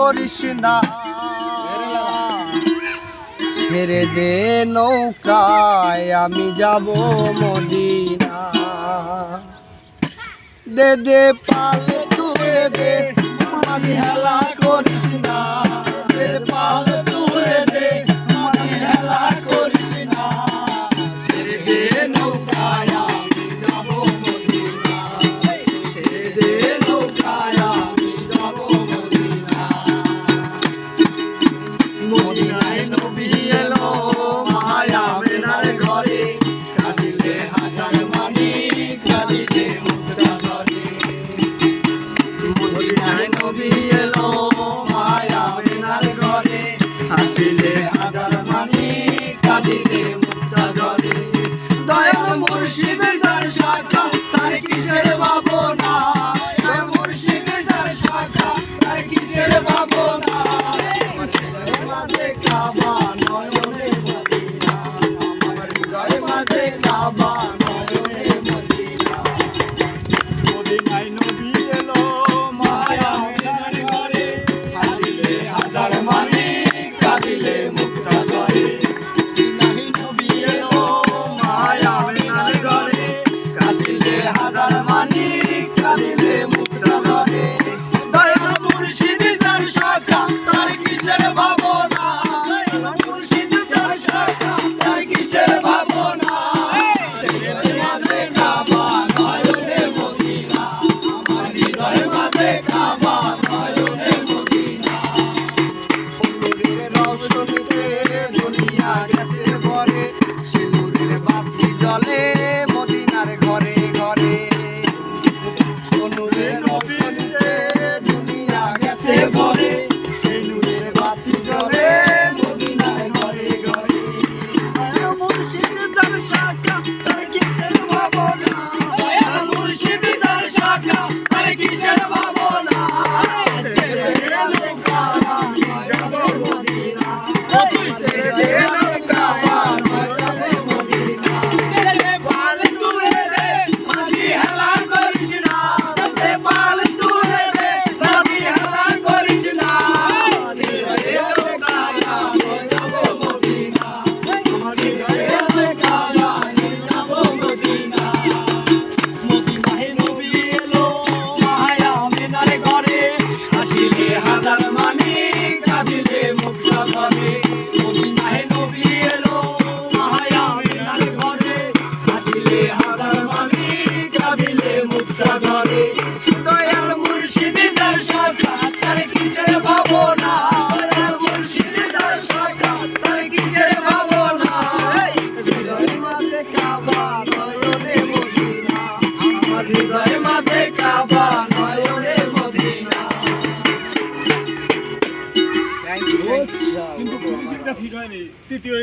করিস না ছেড়ে দে নৌকায়, আমি যাব মদিনা দে দে পালে তুলে দে আমি করিস না বাবা নয়নে Vamos! কিন্তু ফিনিশিংটা ঠিক হয়নি। তৃতীয়